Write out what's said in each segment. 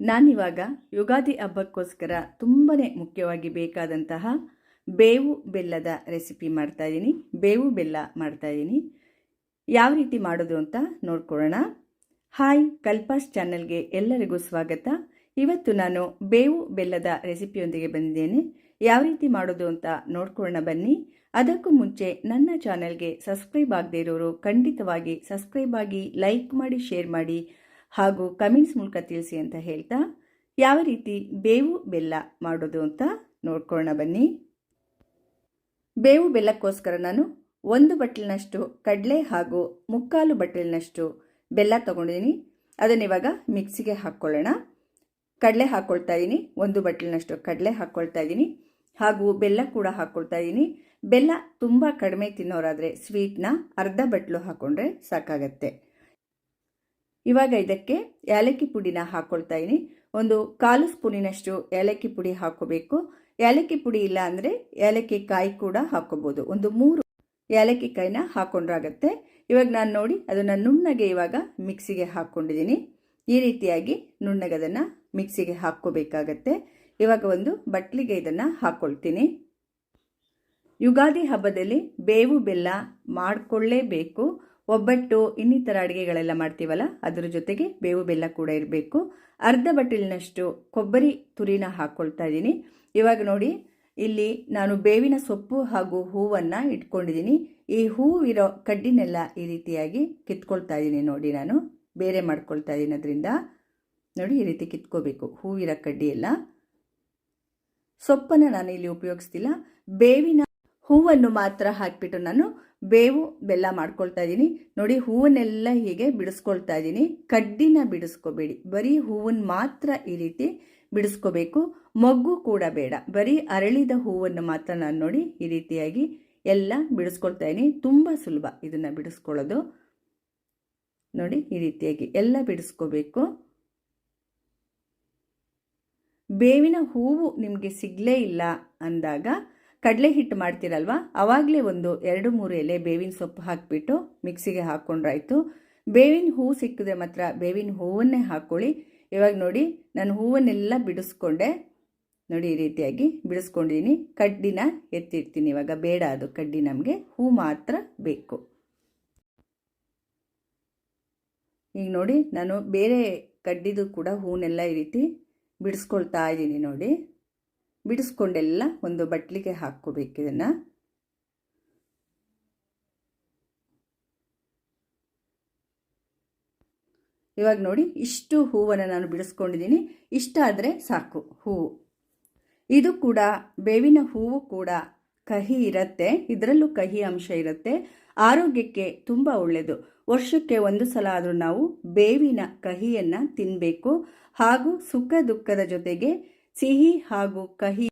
ನಾನಿವಾಗ ಯುಗಾದಿ ಹಬ್ಬಕ್ಕೋಸ್ಕರ ತುಂಬಾ ಮುಖ್ಯವಾಗಿ ಬೇಕಾದಂತಹ ಬೇವು ಬೆಲ್ಲದ ರೆಸಿಪಿ ಮಾಡ್ತಾ ಇದ್ದೀನಿ ಬೇವು ಬೆಲ್ಲ ಮಾಡ್ತಾ ಇದ್ದೀನಿ ಯಾವ ರೀತಿ ಮಾಡೋದು ಅಂತ ನೋಡ್ಕೊಳ್ಳೋಣ. ಹಾಯ್ ಕಲ್ಪಾಸ್ ಚಾನಲ್ಗೆ ಎಲ್ಲರಿಗೂ ಸ್ವಾಗತ. ಇವತ್ತು ನಾನು ಬೇವು ಬೆಲ್ಲದ ರೆಸಿಪಿಯೊಂದಿಗೆ ಬಂದಿದ್ದೇನೆ. ಯಾವ ರೀತಿ ಮಾಡೋದು ಅಂತ ನೋಡ್ಕೊಳ್ಳೋಣ ಬನ್ನಿ. ಅದಕ್ಕೂ ಮುಂಚೆ ನನ್ನ ಚಾನಲ್ಗೆ ಸಬ್ಸ್ಕ್ರೈಬ್ ಆಗದೇ ಇರೋರು ಖಂಡಿತವಾಗಿ ಸಬ್ಸ್ಕ್ರೈಬ್ ಆಗಿ ಲೈಕ್ ಮಾಡಿ, ಶೇರ್ ಮಾಡಿ. ಹಾಗೂ ಕಮೆಂಟ್ಸ್ ಮೂಲಕ ತಿಳಿಸಿ ಅಂತ ಹೇಳ್ತಾ, ಯಾವ ರೀತಿ ಬೇವು ಬೆಲ್ಲ ಮಾಡೋದು ಅಂತ ನೋಡ್ಕೊಳ್ಳೋಣ ಬನ್ನಿ. ಬೇವು ಬೆಲ್ಲಕ್ಕೋಸ್ಕರ ನಾನು ಒಂದು ಬಟ್ಲಿನಷ್ಟು ಕಡಲೆ ಹಾಗೂ ಮುಕ್ಕಾಲು ಬಟ್ಟಲಿನಷ್ಟು ಬೆಲ್ಲ ತೊಗೊಂಡಿದ್ದೀನಿ. ಅದನ್ನು ಇವಾಗ ಮಿಕ್ಸಿಗೆ ಹಾಕ್ಕೊಳ್ಳೋಣ. ಕಡಲೆ ಹಾಕ್ಕೊಳ್ತಾ ಇದ್ದೀನಿ ಒಂದು ಬಟ್ಲಿನಷ್ಟು ಕಡಲೆ ಹಾಕ್ಕೊಳ್ತಾ ಇದ್ದೀನಿ ಹಾಗೂ ಬೆಲ್ಲ ಕೂಡ ಹಾಕ್ಕೊಳ್ತಾ ಇದ್ದೀನಿ ಬೆಲ್ಲ ತುಂಬ ಕಡಿಮೆ ತಿನ್ನೋರಾದರೆ ಸ್ವೀಟ್ನ ಅರ್ಧ ಬಟ್ಲು ಹಾಕ್ಕೊಂಡ್ರೆ ಸಾಕಾಗತ್ತೆ. ಇವಾಗ ಇದಕ್ಕೆ ಏಲಕ್ಕಿ ಪುಡಿನ ಹಾಕ್ಕೊಳ್ತಾ ಇದ್ದೀನಿ ಒಂದು ಕಾಲು ಸ್ಪೂನಿನಷ್ಟು ಏಲಕ್ಕಿ ಪುಡಿ ಹಾಕೋಬೇಕು. ಏಲಕ್ಕಿ ಪುಡಿ ಇಲ್ಲ ಅಂದರೆ ಏಲಕ್ಕಿ ಕಾಯಿ ಕೂಡ ಹಾಕ್ಕೋಬೋದು ಒಂದು ಮೂರು ಏಲಕ್ಕಿ ಕಾಯಿನ ಹಾಕೊಂಡ್ರಾಗತ್ತೆ. ಇವಾಗ ನಾನು ನೋಡಿ ಅದನ್ನು ನುಣ್ಣಗೆ ಇವಾಗ ಮಿಕ್ಸಿಗೆ ಹಾಕ್ಕೊಂಡಿದ್ದೀನಿ ಈ ರೀತಿಯಾಗಿ ನುಣ್ಣಗೆ ಅದನ್ನು ಮಿಕ್ಸಿಗೆ ಹಾಕ್ಕೋಬೇಕಾಗತ್ತೆ. ಇವಾಗ ಒಂದು ಬಟ್ಲಿಗೆ ಇದನ್ನು ಹಾಕ್ಕೊಳ್ತೀನಿ ಯುಗಾದಿ ಹಬ್ಬದಲ್ಲಿ ಬೇವು ಬೆಲ್ಲ ಮಾಡಿಕೊಳ್ಳೇಬೇಕು. ಒಬ್ಬಟ್ಟು, ಇನ್ನಿತರ ಅಡುಗೆಗಳೆಲ್ಲ ಮಾಡ್ತೀವಲ್ಲ, ಅದರ ಜೊತೆಗೆ ಬೇವು ಬೆಲ್ಲ ಕೂಡ ಇರಬೇಕು. ಅರ್ಧ ಬಟ್ಟಲಿನಷ್ಟು ಕೊಬ್ಬರಿ ತುರಿನ ಹಾಕ್ಕೊಳ್ತಾ ಇದ್ದೀನಿ. ಇವಾಗ ನೋಡಿ, ಇಲ್ಲಿ ನಾನು ಬೇವಿನ ಸೊಪ್ಪು ಹಾಗೂ ಹೂವನ್ನು ಇಟ್ಕೊಂಡಿದ್ದೀನಿ. ಈ ಹೂವಿರೋ ಕಡ್ಡಿನೆಲ್ಲ ಈ ರೀತಿಯಾಗಿ ಕಿತ್ಕೊಳ್ತಾ ಇದ್ದೀನಿ ನೋಡಿ ನಾನು. ಬೇರೆ ಮಾಡ್ಕೊಳ್ತಾ ಇದ್ದೀನಿ ಅದರಿಂದ. ನೋಡಿ, ಈ ರೀತಿ ಕಿತ್ಕೋಬೇಕು ಹೂವಿರ ಕಡ್ಡಿ ಎಲ್ಲ ಸೊಪ್ಪನ್ನು ನಾನು ಇಲ್ಲಿ ಉಪಯೋಗಿಸ್ತಿಲ್ಲ. ಬೇವಿನ ಹೂವನ್ನು ಮಾತ್ರ ಹಾಕಿಬಿಟ್ಟು ನಾನು ಬೇವು, ಬೆಲ್ಲ ಮಾಡ್ಕೊಳ್ತಾ ಇದ್ದೀನಿ ನೋಡಿ, ಹೂವನ್ನೆಲ್ಲ ಹೀಗೆ ಬಿಡಿಸ್ಕೊಳ್ತಾ ಇದ್ದೀನಿ ಕಡ್ಡಿನ ಬಿಡಿಸ್ಕೋಬೇಡಿ. ಬರೀ ಹೂವನ್ನು ಮಾತ್ರ ಈ ರೀತಿ ಬಿಡಿಸ್ಕೋಬೇಕು. ಮೊಗ್ಗು ಕೂಡ ಬೇಡ. ಬರೀ ಅರಳಿದ ಹೂವನ್ನು ಮಾತ್ರ ನಾನು ನೋಡಿ ಈ ರೀತಿಯಾಗಿ ಎಲ್ಲ ಬಿಡಿಸ್ಕೊಳ್ತಾ ಇದ್ದೀನಿ ತುಂಬ ಸುಲಭ ಇದನ್ನು ಬಿಡಿಸ್ಕೊಳ್ಳೋದು. ನೋಡಿ, ಈ ರೀತಿಯಾಗಿ ಎಲ್ಲ ಬಿಡಿಸ್ಕೋಬೇಕು. ಬೇವಿನ ಹೂವು ನಿಮಗೆ ಸಿಗಲೇ ಇಲ್ಲ ಅಂದಾಗ ಕಡಲೆ ಹಿಟ್ಟು ಮಾಡ್ತೀರಲ್ವ? ಅವಾಗಲೇ ಒಂದು ಎರಡು ಮೂರು ಎಲೆ ಬೇವಿನ ಸೊಪ್ಪು ಹಾಕಿಬಿಟ್ಟು ಮಿಕ್ಸಿಗೆ ಹಾಕ್ಕೊಂಡ್ರಾಯ್ತು ಬೇವಿನ ಹೂವು ಸಿಕ್ಕಿದ್ರೆ ಮಾತ್ರ ಬೇವಿನ ಹೂವನ್ನೇ ಹಾಕ್ಕೊಳ್ಳಿ ಇವಾಗ ನೋಡಿ, ನಾನು ಹೂವನ್ನೆಲ್ಲ ಬಿಡಿಸ್ಕೊಂಡೆ. ನೋಡಿ, ಈ ರೀತಿಯಾಗಿ ಬಿಡಿಸ್ಕೊಂಡಿದ್ದೀನಿ ಕಡ್ಡಿನ ಎತ್ತಿರ್ತೀನಿ ಇವಾಗ. ಬೇಡ ಅದು ಕಡ್ಡಿ ನಮಗೆ. ಹೂ ಮಾತ್ರ ಬೇಕು. ಈಗ ನೋಡಿ, ನಾನು ಬೇರೆ ಕಡ್ಡಿದು ಕೂಡ ಹೂನೆಲ್ಲ ಈ ರೀತಿ ಬಿಡಿಸ್ಕೊಳ್ತಾ ಇದ್ದೀನಿ ನೋಡಿ. ಬಿಡಿಸ್ಕೊಂಡೆಲ್ಲ ಒಂದು ಬಟ್ಲಿಗೆ ಹಾಕ್ಕೋಬೇಕು ಇದನ್ನು. ಇವಾಗ ನೋಡಿ, ಇಷ್ಟು ಹೂವನ್ನು ನಾನು ಬಿಡಿಸ್ಕೊಂಡಿದ್ದೀನಿ. ಇಷ್ಟ ಆದರೆ ಸಾಕು ಹೂವು ಇದು ಕೂಡ, ಬೇವಿನ ಹೂವು ಕೂಡ ಕಹಿ ಇರುತ್ತೆ. ಇದರಲ್ಲೂ ಕಹಿ ಅಂಶ ಇರುತ್ತೆ. ಆರೋಗ್ಯಕ್ಕೆ ತುಂಬ ಒಳ್ಳೆಯದು ವರ್ಷಕ್ಕೆ ಒಂದು ಸಲ ಆದರೂ ನಾವು ಬೇವಿನ ಕಹಿಯನ್ನು ತಿನ್ನಬೇಕು ಹಾಗೂ ಸುಖ ದುಃಖದ ಜೊತೆಗೆ ಸಿಹಿ ಹಾಗೂ ಕಹಿ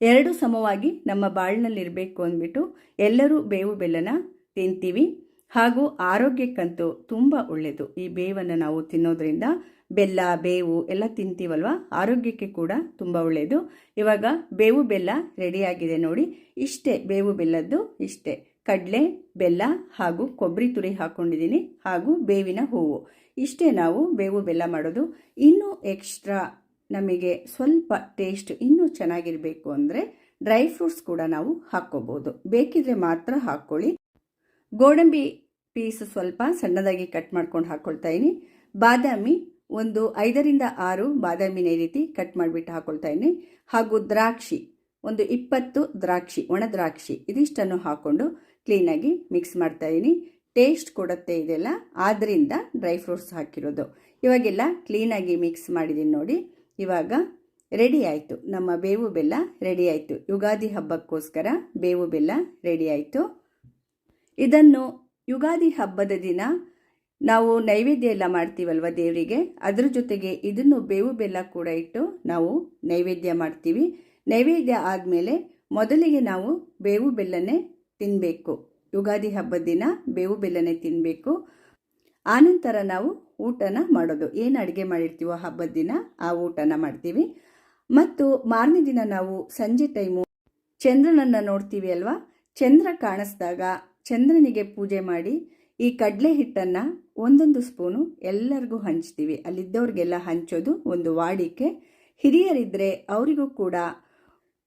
ಎರಡು ಸಮವಾಗಿ ನಮ್ಮ ಬಾಳಿನಲ್ಲಿರಬೇಕು ಅಂದ್ಬಿಟ್ಟು ಎಲ್ಲರೂ ಬೇವು ಬೆಲ್ಲನ ತಿಂತೀವಿ ಹಾಗೂ ಆರೋಗ್ಯಕ್ಕಂತೂ ತುಂಬ ಒಳ್ಳೆಯದು ಈ ಬೇವನ್ನು ನಾವು ತಿನ್ನೋದ್ರಿಂದ ಬೆಲ್ಲ, ಬೇವು ಎಲ್ಲ ತಿಂತೀವಲ್ವ? ಆರೋಗ್ಯಕ್ಕೆ ಕೂಡ ತುಂಬ ಒಳ್ಳೆಯದು ಇವಾಗ ಬೇವು ಬೆಲ್ಲ ರೆಡಿಯಾಗಿದೆ ನೋಡಿ. ಇಷ್ಟೇ ಬೇವು ಬೆಲ್ಲದ್ದು ಇಷ್ಟೇ. ಕಡಲೆ, ಬೆಲ್ಲ ಹಾಗೂ ಕೊಬ್ಬರಿ ತುರಿ ಹಾಕ್ಕೊಂಡಿದ್ದೀನಿ ಹಾಗೂ ಬೇವಿನ ಹೂವು. ಇಷ್ಟೇ ನಾವು ಬೇವು ಬೆಲ್ಲ ಮಾಡೋದು. ಇನ್ನೂ ಎಕ್ಸ್ಟ್ರಾ ನಮಗೆ ಸ್ವಲ್ಪ ಟೇಸ್ಟ್ ಇನ್ನೂ ಚೆನ್ನಾಗಿರಬೇಕು ಅಂದರೆ ಡ್ರೈ ಫ್ರೂಟ್ಸ್ ಕೂಡ ನಾವು ಹಾಕ್ಕೋಬೋದು. ಬೇಕಿದ್ರೆ ಮಾತ್ರ ಹಾಕ್ಕೊಳ್ಳಿ. ಗೋಡಂಬಿ ಪೀಸ್ ಸ್ವಲ್ಪ ಸಣ್ಣದಾಗಿ ಕಟ್ ಮಾಡ್ಕೊಂಡು ಹಾಕ್ಕೊಳ್ತಾ ಇದ್ದೀನಿ ಬಾದಾಮಿ ಒಂದು ಐದರಿಂದ ಆರು ಬಾದಾಮಿನ ಈ ರೀತಿ ಕಟ್ ಮಾಡಿಬಿಟ್ಟು ಹಾಕ್ಕೊಳ್ತಾ ಇದ್ದೀನಿ ಹಾಗೂ ದ್ರಾಕ್ಷಿ ಒಂದು ಇಪ್ಪತ್ತು ದ್ರಾಕ್ಷಿ, ಒಣ ದ್ರಾಕ್ಷಿ ಇದಿಷ್ಟನ್ನು ಹಾಕ್ಕೊಂಡು ಕ್ಲೀನಾಗಿ ಮಿಕ್ಸ್ ಮಾಡ್ತಾ ಇದ್ದೀನಿ ಟೇಸ್ಟ್ ಕೊಡುತ್ತೆ ಇದೆಲ್ಲ. ಆದ್ದರಿಂದ ಡ್ರೈ ಫ್ರೂಟ್ಸ್ ಹಾಕಿರೋದು. ಇವಾಗೆಲ್ಲ ಕ್ಲೀನಾಗಿ ಮಿಕ್ಸ್ ಮಾಡಿದ್ದೀನಿ ನೋಡಿ. ಇವಾಗ ರೆಡಿ ಆಯಿತು. ನಮ್ಮ ಬೇವು ಬೆಲ್ಲ ರೆಡಿ ಆಯಿತು. ಯುಗಾದಿ ಹಬ್ಬಕ್ಕೋಸ್ಕರ ಬೇವು ಬೆಲ್ಲ ರೆಡಿ ಆಯಿತು. ಇದನ್ನು ಯುಗಾದಿ ಹಬ್ಬದ ದಿನ ನಾವು ನೈವೇದ್ಯ ಎಲ್ಲ ಮಾಡ್ತೀವಲ್ವ ದೇವರಿಗೆ? ಅದರ ಜೊತೆಗೆ ಇದನ್ನು ಬೇವು ಬೆಲ್ಲ ಕೂಡ ಇಟ್ಟು ನಾವು ನೈವೇದ್ಯ ಮಾಡ್ತೀವಿ. ನೈವೇದ್ಯ ಆದಮೇಲೆ ಮೊದಲಿಗೆ ನಾವು ಬೇವು ಬೆಲ್ಲನೇ ತಿನ್ನಬೇಕು ಯುಗಾದಿ ಹಬ್ಬದ ದಿನ ಬೇವು ಬೆಲ್ಲನೇ ತಿನ್ನಬೇಕು ಆನಂತರ ನಾವು ಊಟನ ಮಾಡೋದು. ಏನು ಅಡುಗೆ ಮಾಡಿರ್ತೀವೋ ಹಬ್ಬದ ದಿನ ಆ ಊಟನ ಮಾಡ್ತೀವಿ. ಮತ್ತು ಮಾರನೇ ದಿನ ನಾವು ಸಂಜೆ ಟೈಮು ಚಂದ್ರನನ್ನು ನೋಡ್ತೀವಿ ಅಲ್ವಾ? ಚಂದ್ರ ಕಾಣಿಸ್ದಾಗ ಚಂದ್ರನಿಗೆ ಪೂಜೆ ಮಾಡಿ ಈ ಕಡಲೆ ಹಿಟ್ಟನ್ನು ಒಂದೊಂದು ಸ್ಪೂನು ಎಲ್ಲರಿಗೂ ಹಂಚ್ತೀವಿ. ಅಲ್ಲಿದ್ದವ್ರಿಗೆಲ್ಲ ಹಂಚೋದು ಒಂದು ವಾಡಿಕೆ. ಹಿರಿಯರಿದ್ದರೆ ಅವರಿಗೂ ಕೂಡ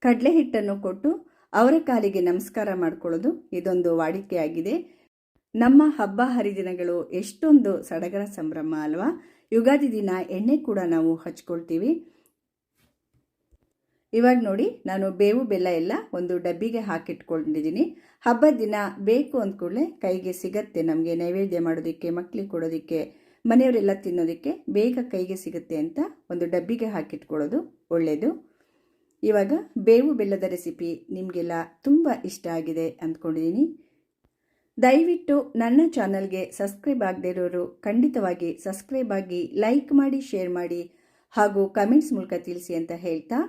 ಕಡಲೆ ಹಿಟ್ಟನ್ನು ಕೊಟ್ಟು ಅವರ ಕಾಲಿಗೆ ನಮಸ್ಕಾರ ಮಾಡ್ಕೊಳ್ಳೋದು ಇದೊಂದು ವಾಡಿಕೆಯಾಗಿದೆ. ನಮ್ಮ ಹಬ್ಬ ಹರಿದಿನಗಳು ಎಷ್ಟೊಂದು ಸಡಗರ ಸಂಭ್ರಮ ಅಲ್ವಾ? ಯುಗಾದಿ ದಿನ ಎಣ್ಣೆ ಕೂಡ ನಾವು ಹಚ್ಕೊಳ್ತೀವಿ. ಇವಾಗ ನೋಡಿ, ನಾನು ಬೇವು, ಬೆಲ್ಲ ಎಲ್ಲ ಒಂದು ಡಬ್ಬಿಗೆ ಹಾಕಿಟ್ಕೊಂಡಿದ್ದೀನಿ. ಹಬ್ಬದ ದಿನ ಬೇಕು ಅಂದ ಕೂಡಲೇ ಕೈಗೆ ಸಿಗತ್ತೆ ನಮಗೆ ನೈವೇದ್ಯ ಮಾಡೋದಕ್ಕೆ ಮಕ್ಕಳಿಗೆ ಕೊಡೋದಕ್ಕೆ, ಮನೆಯವರೆಲ್ಲ ತಿನ್ನೋದಕ್ಕೆ ಬೇಗ ಕೈಗೆ ಸಿಗುತ್ತೆ ಅಂತ ಒಂದು ಡಬ್ಬಿಗೆ ಹಾಕಿಟ್ಕೊಳ್ಳೋದು ಒಳ್ಳೆಯದು ಇವಾಗ ಬೇವು, ಬೆಲ್ಲದ ರೆಸಿಪಿ ನಿಮಗೆಲ್ಲ ತುಂಬ ಇಷ್ಟ ಆಗಿದೆ ಅಂದ್ಕೊಂಡಿದ್ದೀನಿ ದಯವಿಟ್ಟು ನನ್ನ ಚಾನಲ್ಗೆ ಸಬ್ಸ್ಕ್ರೈಬ್ ಆಗದೇ ಇರೋರು ಖಂಡಿತವಾಗಿ ಸಬ್ಸ್ಕ್ರೈಬ್ ಆಗಿ ಲೈಕ್ ಮಾಡಿ, ಶೇರ್ ಮಾಡಿ ಹಾಗೂ ಕಮೆಂಟ್ಸ್ ಮೂಲಕ ತಿಳಿಸಿ ಅಂತ ಹೇಳ್ತಾ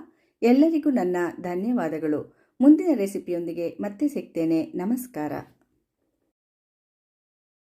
ಎಲ್ಲರಿಗೂ ನನ್ನ ಧನ್ಯವಾದಗಳು. ಮುಂದಿನ ರೆಸಿಪಿಯೊಂದಿಗೆ ಮತ್ತೆ ಸಿಗ್ತೇನೆ. ನಮಸ್ಕಾರ.